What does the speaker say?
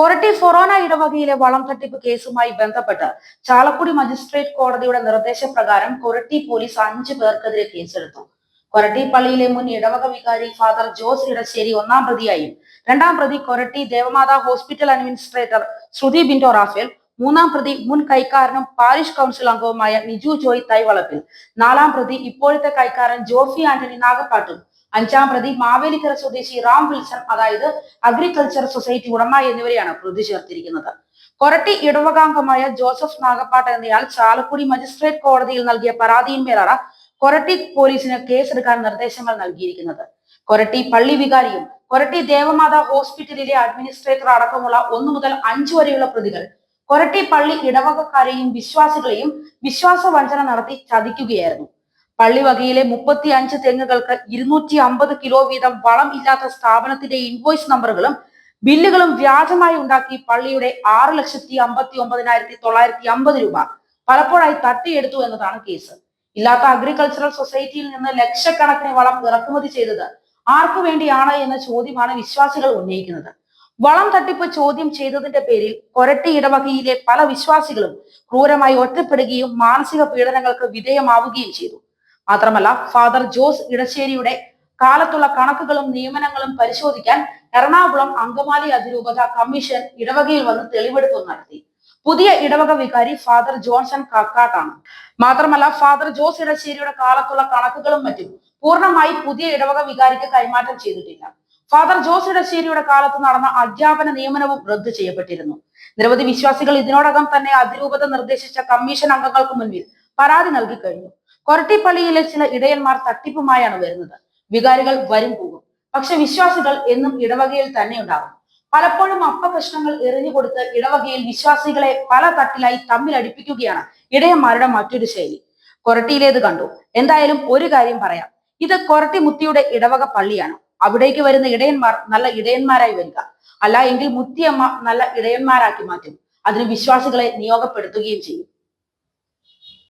കൊരട്ടി ഫൊറോന ഇടവകയിലെ വളം തട്ടിപ്പ് കേസുമായി ബന്ധപ്പെട്ട് ചാലക്കുടി മജിസ്ട്രേറ്റ് കോടതിയുടെ നിർദ്ദേശപ്രകാരം കൊരട്ടി പോലീസ് അഞ്ചു പേർക്കെതിരെ കേസെടുത്തു. കൊരട്ടി പള്ളിയിലെ മുൻ ഇടവക വികാരി ഫാദർ ജോസ് ഇടശ്ശേരി ഒന്നാം പ്രതിയായും. രണ്ടാം പ്രതി Koratty Devamatha hospital administrator Shruthi Bindo Raphael. മൂന്നാം പ്രതി മുൻ കൈക്കാരനും പാരിഷ് കൗൺസിൽ അംഗവുമായ നിജു ജോയ് തൈവളപ്പിൽ. നാലാം പ്രതി ഇപ്പോഴത്തെ കൈക്കാരൻ ജോഫി ആന്റണി നാഗപ്പാട്ടും. അഞ്ചാം പ്രതി മാവേലിക്കര സ്വദേശി റാം വിൽസൺ അതായത് അഗ്രികൾച്ചർ സൊസൈറ്റി ഉടമ എന്നിവരെയാണ് പ്രതി ചേർത്തിരിക്കുന്നത്. കൊരട്ടി ഇടവകാംഗമായ ജോസഫ് നാഗപ്പാട്ട് എന്നയാൾ ചാലക്കുടി മജിസ്ട്രേറ്റ് കോടതിയിൽ നൽകിയ പരാതിയിന്മേലാണ് കൊരട്ടി പോലീസിന് കേസെടുക്കാൻ നിർദ്ദേശങ്ങൾ നൽകിയിരിക്കുന്നത്. കൊരട്ടി പള്ളി വികാരിയും കൊരട്ടി ദേവമാത ഹോസ്പിറ്റലിലെ അഡ്മിനിസ്ട്രേറ്റർ അടക്കമുള്ള ഒന്നു മുതൽ അഞ്ചു വരെയുള്ള പ്രതികൾ കൊരട്ടി പള്ളി ഇടവകക്കാരെയും വിശ്വാസികളെയും വിശ്വാസ വഞ്ചന നടത്തി ചതിക്കുകയായിരുന്നു. പള്ളി വകയിലെ മുപ്പത്തി അഞ്ച് തെങ്ങുകൾക്ക് ഇരുന്നൂറ്റി അമ്പത് കിലോ വീതം വളം ഇല്ലാത്ത സ്ഥാപനത്തിന്റെ ഇൻവോയ്സ് നമ്പറുകളും ബില്ലുകളും വ്യാജമായി ഉണ്ടാക്കി പള്ളിയുടെ ആറ് ലക്ഷത്തി അമ്പത്തി ഒമ്പതിനായിരത്തി തൊള്ളായിരത്തി അമ്പത് രൂപ പലപ്പോഴായി തട്ടിയെടുത്തു എന്നതാണ് കേസ്. ഇല്ലാത്ത അഗ്രികൾച്ചറൽ സൊസൈറ്റിയിൽ നിന്ന് ലക്ഷക്കണക്കിന് വളം ഇറക്കുമതി ചെയ്തത് ആർക്കു വേണ്ടിയാണ് എന്ന ചോദ്യമാണ് വിശ്വാസികൾ ഉന്നയിക്കുന്നത്. വളം തട്ടിപ്പ് ചോദ്യം ചെയ്തതിന്റെ പേരിൽ കൊരട്ടി ഇടവകയിലെ പല വിശ്വാസികളും ക്രൂരമായി ഒറ്റപ്പെടുകയും മാനസിക പീഡനങ്ങൾക്ക് വിധേയമാവുകയും ചെയ്തു. മാത്രമല്ല ഫാദർ ജോസ് ഇടശ്ശേരിയുടെ കാലത്തുള്ള കണക്കുകളും നിയമനങ്ങളും പരിശോധിക്കാൻ എറണാകുളം അങ്കമാലി അതിരൂപത കമ്മീഷൻ ഇടവകയിൽ വന്ന് തെളിവെടുപ്പ് നടത്തി. പുതിയ ഇടവക വികാരി ഫാദർ ജോൺസൺ കാക്കാട്ടാണ്. മാത്രമല്ല ഫാദർ ജോസ് ഇടശ്ശേരിയുടെ കാലത്തുള്ള കണക്കുകളും മറ്റും പൂർണമായി പുതിയ ഇടവക വികാരിക്ക് കൈമാറ്റം ചെയ്തിട്ടില്ല. ഫാദർ ജോസ് ഇടശ്ശേരിയുടെ കാലത്ത് നടന്ന അധ്യാപന നിയമനവും റദ്ദു ചെയ്യപ്പെട്ടിരുന്നു. നിരവധി വിശ്വാസികൾ ഇതിനോടകം തന്നെ അതിരൂപത നിർദ്ദേശിച്ച കമ്മീഷൻ അംഗങ്ങൾക്ക് മുൻപിൽ പരാതി നൽകി കഴിഞ്ഞു. കൊരട്ടിപ്പള്ളിയിലെ ചില ഇടയന്മാർ തട്ടിപ്പുമായാണ് വരുന്നത്. വികാരികൾ വരും പോകും. പക്ഷെ വിശ്വാസികൾ എന്നും ഇടവകയിൽ തന്നെ ഉണ്ടാകും. പലപ്പോഴും അപ്പ എറിഞ്ഞു കൊടുത്ത് ഇടവകയിൽ വിശ്വാസികളെ പല തട്ടിലായി തമ്മിൽ അടുപ്പിക്കുകയാണ് ഇടയന്മാരുടെ മറ്റൊരു ശൈലി. കൊരട്ടിയിലേത് കണ്ടു. എന്തായാലും ഒരു കാര്യം പറയാം. ഇത് കൊരട്ടി മുത്തിയുടെ ഇടവക പള്ളിയാണ്. അവിടേക്ക് വരുന്ന ഇടയന്മാർ നല്ല ഇടയന്മാരായി വരിക. അല്ല എങ്കിൽ മുത്തിയമ്മ നല്ല ഇടയന്മാരാക്കി മാറ്റും. അതിന് വിശ്വാസികളെ നിയോഗപ്പെടുത്തുകയും ചെയ്യും.